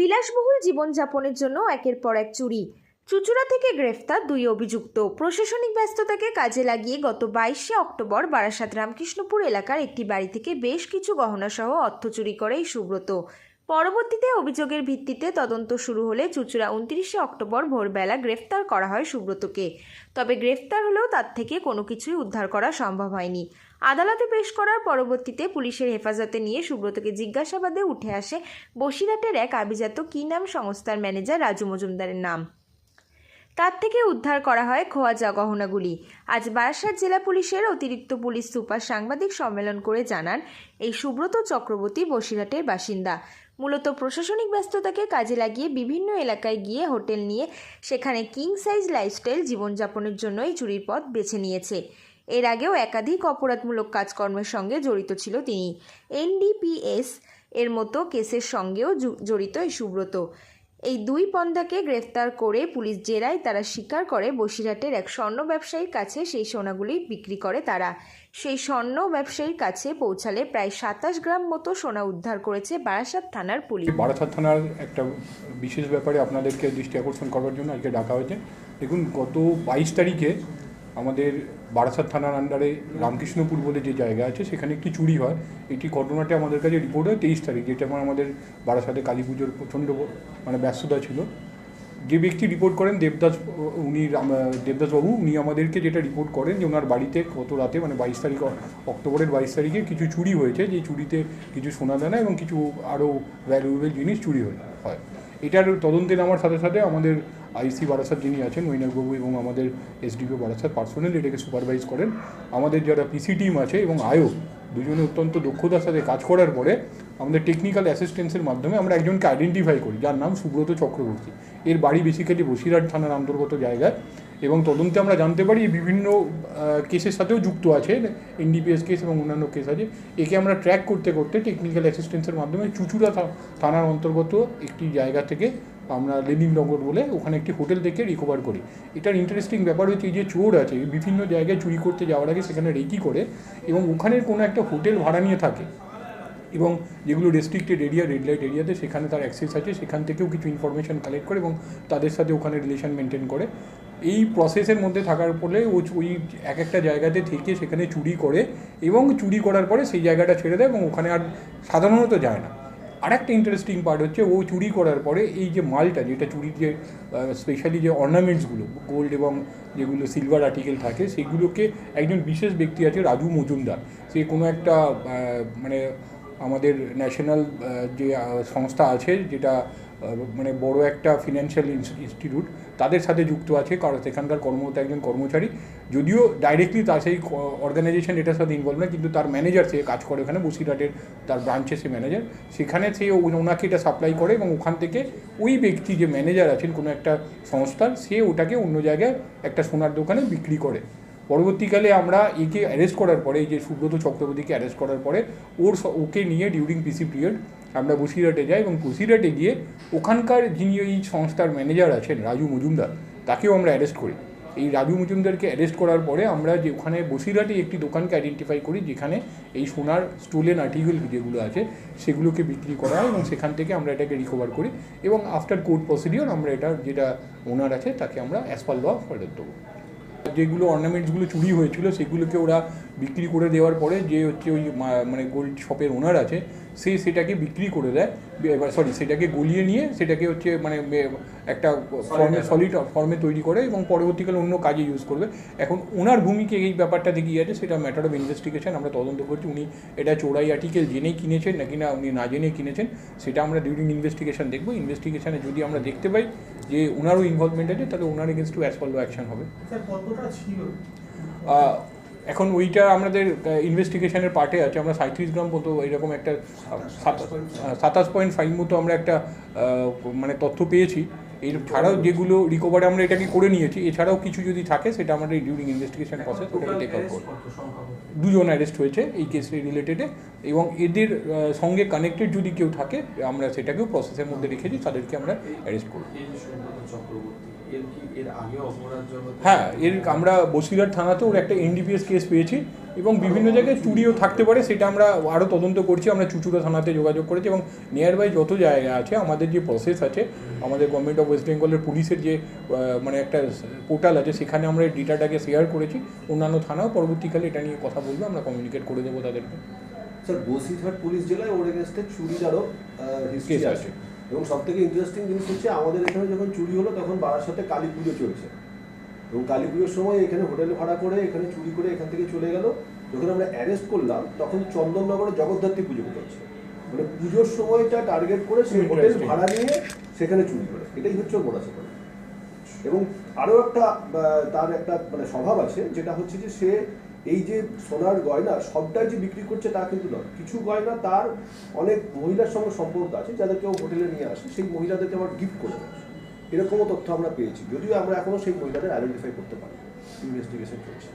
বিলাসবহুল জীবনযাপনের জন্য একের পর এক চুরি। চুচুড়া থেকে গ্রেফতার দুই অভিযুক্ত। প্রশাসনিক ব্যস্ততাকে কাজে লাগিয়ে গত বাইশে অক্টোবর বারাসাত রামকৃষ্ণপুর এলাকার একটি বাড়ি থেকে বেশ কিছু গহনাসহ অর্থ চুরি করে এই সুব্রত। পরবর্তীতে অভিযোগের ভিত্তিতে তদন্ত শুরু হলে চুচুড়া উনত্রিশে অক্টোবর ভোরবেলা গ্রেফতার করা হয় সুব্রতকে। তবে গ্রেফতার হলেও তার থেকে কোনো কিছুই উদ্ধার করা সম্ভব হয়নি। আদালতে পেশ করার পরবর্তীতে পুলিশের হেফাজতে নিয়ে সুব্রতকে জিজ্ঞাসাবাদে উঠে আসে বসিরহাটের এক আভিজাত কি নাম সংস্থার ম্যানেজার রাজু মজুমদারের নাম। তার থেকে উদ্ধার করা হয় খোয়া যা গহনাগুলি। আজ বারাসাত জেলা পুলিশের অতিরিক্ত পুলিশ সুপার সাংবাদিক সম্মেলন করে জানান এই সুব্রত চক্রবর্তী বসিরহাটের বাসিন্দা। মূলত প্রশাসনিক ব্যস্ততাকে কাজে লাগিয়ে বিভিন্ন এলাকায় গিয়ে হোটেল নিয়ে সেখানে কিং সাইজ লাইফস্টাইল জীবনযাপনের জন্যই চুরির পথ বেছে নিয়েছে। এর আগেও একাধিক অপরাধমূলক কাজকর্মের সঙ্গে জড়িত ছিল তিনি। এনডিপিএস এর মতো কেসের সঙ্গেও জড়িত এই সুব্রত। এই দুই পন্দাকে গ্রেফতার করে পুলিশ জেরায় তারা স্বীকার করে বসিরহাটের এক স্বর্ণ ব্যবসায়ীর কাছে। সেই সোনাগুলি বিক্রি করে তারা। সেই স্বর্ণ ব্যবসায়ীর কাছে পৌঁছালে প্রায় সাতাশ গ্রাম মতো সোনা উদ্ধার করেছে বারাসাত থানার পুলিশ। বারাসাত থানার একটা বিশেষ ব্যাপারে আপনাদেরকে দৃষ্টি আকর্ষণ করার জন্য আজকে ডাকা হয়েছে। দেখুন, গত বাইশ তারিখে আমাদের বারাসাত থানার আন্ডারে রামকৃষ্ণপুর বলে যে জায়গা আছে, সেখানে একটি চুরি হয়। এটি ঘটনাটা আমাদের কাছে রিপোর্ট হয় তেইশ তারিখ, যেটা আমার আমাদের বারাসাতে কালী পুজোর প্রচণ্ড মানে ব্যস্ততা ছিল। যে ব্যক্তি রিপোর্ট করেন দেবদাস, উনি দেবদাসবাবু, উনি আমাদেরকে যেটা রিপোর্ট করেন যে ওনার বাড়িতে গত রাতে মানে বাইশ তারিখ, অক্টোবরের বাইশ তারিখে কিছু চুরি হয়েছে, যে চুরিতে কিছু সোনা দানা এবং কিছু আরও ভ্যালুয়েবল জিনিস চুরি হয়ে, হয়। এটার তদন্তে নামার সাথে সাথে আমাদের আইসি বারাসাত যিনি আছেন মৈনাকবাবু এবং আমাদের এসডিপিও বারাসাত পার্সোনাল এটাকে সুপারভাইজ করেন। আমাদের যারা পিসি টিম আছে এবং আয়ো, দুজনে অত্যন্ত দক্ষতার সাথে কাজ করার পরে আমাদের টেকনিক্যাল অ্যাসিস্ট্যান্সের মাধ্যমে আমরা একজনকে আইডেন্টিফাই করি, যার নাম সুব্রত চক্রবর্তী। এর বাড়ি বেসিক্যালি বসিরহাট থানার অন্তর্গত জায়গায় এবং তদন্তে আমরা জানতে পারি বিভিন্ন কেসের সাথেও যুক্ত আছে এনডিপিএস কেস এবং অন্যান্য কেস আছে। একে আমরা ট্র্যাক করতে করতে টেকনিক্যাল অ্যাসিস্ট্যান্সের মাধ্যমে চুচুড়া থানার অন্তর্গত একটি জায়গা থেকে আমরা লেনিননগর বলে ওখানে একটি হোটেল থেকে রিকভার করি। এটার ইন্টারেস্টিং ব্যাপার হচ্ছে এই যে চোর আছে বিভিন্ন জায়গায় চুরি করতে যাওয়ার আগে সেখানে রেকি করে এবং ওখানের কোনো একটা হোটেল ভাড়া নিয়ে থাকে এবং যেগুলো রেস্ট্রিক্টেড এরিয়া রেড লাইট এরিয়াতে সেখানে তার অ্যাক্সেস আছে, সেখান থেকেও কিছু ইনফরমেশান কালেক্ট করে এবং তাদের সাথে ওখানে রিলেশন মেনটেন করে। এই প্রসেসের মধ্যে থাকার ফলে ও ওই এক একটা জায়গাতে থেকে সেখানে চুরি করে এবং চুরি করার পরে সেই জায়গাটা ছেড়ে দেয় এবং ওখানে আর সাধারণত যায় না। আর একটা ইন্টারেস্টিং পার্ট হচ্ছে, ও চুরি করার পরে এই যে মালটা, যেটা চুরির যে স্পেশালি যে অর্নামেন্টসগুলো গোল্ড এবং যেগুলো সিলভার আর্টিকেল থাকে, সেগুলোকে একজন বিশেষ ব্যক্তি আছে রাজু মজুমদার। সে কোনো একটা মানে আমাদের ন্যাশনাল যে সংস্থা আছে, যেটা মানে বড় একটা ফিনান্সিয়াল ইনস্টিটিউট তাদের সাথে যুক্ত আছে, কারণ সেখানকার কর্মরত একজন কর্মচারী। যদিও ডাইরেক্টলি তার সেই অর্গানাইজেশন এটার সাথে ইনভলভ না কিন্তু তার ম্যানেজার সে কাজ করে ওখানে, বসিরহাটের তার ব্রাঞ্চে সে ম্যানেজার সেখানে সে ওনাকে এটা সাপ্লাই করে এবং ওখান থেকে ওই ব্যক্তি যে ম্যানেজার আছেন কোনো একটা সংস্থার, সে ওটাকে অন্য জায়গায় একটা সোনার দোকানে বিক্রি করে। পরবর্তীকালে আমরা একে অ্যারেস্ট করার পরে, এই যে সুব্রত চক্রবর্তীকে অ্যারেস্ট করার পরে, ওর ওকে নিয়ে ডিউরিং পিসি পিরিয়ড আমরা বসিরহাটে যাই এবং বসিরহাটে গিয়ে ওখানকার যিনি ওই সংস্থার ম্যানেজার আছেন রাজু মজুমদার, তাকেও আমরা অ্যারেস্ট করি। এই রাজু মজুমদারকে অ্যারেস্ট করার পরে আমরা যে ওখানে বসিরহাটে একটি দোকানকে আইডেন্টিফাই করি, যেখানে এই সোনার স্টোলেন আর্টিকেল যেগুলো আছে সেগুলোকে বিক্রি করা হয় এবং সেখান থেকে আমরা এটাকে রিকভার করি এবং আফটার কোর্ট প্রসিডিওর আমরা এটা যেটা ওনার আছে তাকে আমরা অ্যাজ পার ল ফেরত দেবো। যেগুলো অর্নামেন্টসগুলো চুরি হয়েছিল সেগুলোকে ওরা বিক্রি করে দেওয়ার পরে যে হচ্ছে ওই মা- মানে গোল্ড শপের ওনার আছে সে সেটাকে বিক্রি করে দেয়। এবার সরি সেটাকে গলিয়ে নিয়ে সেটাকে হচ্ছে মানে একটা ফর্মে সলিড ফর্মে তৈরি করে এবং পরবর্তীকালে অন্য কাজে ইউজ করবে। এখন ওনার ভূমিকে এই ব্যাপারটাতে কি আছে সেটা ম্যাটার অফ ইনভেস্টিগেশন আমরা তদন্ত করছি। উনি এটা চোরাই আর্টিকেল জেনেই কিনেছেন নাকি না উনি না জেনে কিনেছেন সেটা আমরা ডিউরিং ইনভেস্টিগেশন দেখব। ইনভেস্টিগেশনে যদি আমরা দেখতে পাই যে ওনারও ইনভলভমেন্ট আছে তাহলে ওনার against to as per action হবে। এখন ওইটা আমাদের ইনভেস্টিগেশনের পার্টে আছে আমরা সাঁত্রিশ গ্রাম মতো এরকম একটা সাতাশ পয়েন্ট ফাইভ মতো আমরা একটা মানে তথ্য পেয়েছি। এর ছাড়াও যেগুলো রিকভারি আমরা এটাকে করে নিয়েছি এছাড়াও কিছু যদি থাকে সেটা আমাদের ডিউরিং ইনভেস্টিগেশন প্রসেস ওটাকে টেক আউট করব। দুজন অ্যারেস্ট হয়েছে এই কেসে রিলেটেডে এবং এদের সঙ্গে কানেক্টেড যদি কেউ থাকে আমরা সেটাকেও প্রসেসের মধ্যে রেখেছি তাদেরকে আমরা অ্যারেস্ট করব। হ্যাঁ এর আমরা বসিরহাট থানাতেও ওর একটা এনডিপিএস কেস পেয়েছি এবং বিভিন্ন জায়গায় চুরিও থাকতে পারে সেটা আমরা আরও তদন্ত করছি আমরা চুচুড়া থানাতে যোগাযোগ করেছি এবং নিয়ার বাই যত জায়গা আছে আমাদের যে প্রসেস আছে আমাদের গভর্নমেন্ট অফ ওয়েস্ট বেঙ্গলের পুলিশের যে মানে একটা পোর্টাল আছে সেখানে আমরা এই ডেটাটাকে শেয়ার করেছি অন্যান্য থানাও পরবর্তীকালে এটা নিয়ে কথা বলব আমরা কমিউনিকেট করে দেবো তাদেরকে। স্যার বসিরহাট পুলিশ জেলায় ওর এগেনস্টে চুরিটারও হিস্ট্রি আছে। এবং সব থেকে ইন্টারেস্টিং জিনিস হচ্ছে আমাদের এখানে যখন চুরি হলো তখন বারাসাতে কালী পুজো চলছে। এবং কালী পুজোর সময় এখানে হোটেল ভাড়া করে এখানে চুরি করে এখান থেকে চলে গেল। যখন আমরা অ্যারেস্ট করলাম তখন চন্দননগরে জগদ্ধাত্রী পুজো করছে মানে পুজোর সময়টা টার্গেট করে সে হোটেল ভাড়া নিয়ে সেখানে চুরি করে। এটাই হচ্ছে ওর করে। এবং আরও একটা তার একটা মানে স্বভাব আছে যেটা হচ্ছে যে সে এই যে সোনার গয়না সবটাই যে বিক্রি করছে তা কিন্তু নয়। কিছু গয়না তার অনেক মহিলার সঙ্গে সম্পর্ক আছে যাদেরকে ও হোটেলে নিয়ে আসে। সেই মহিলাদেরকে আবার গিফট করে দেয় এরকমও তথ্য আমরা পেয়েছি যদিও আমরা এখনও সেই মহিলাদের আইডেন্টিফাই করতে পারি ইনভেস্টিগেশন চলছে।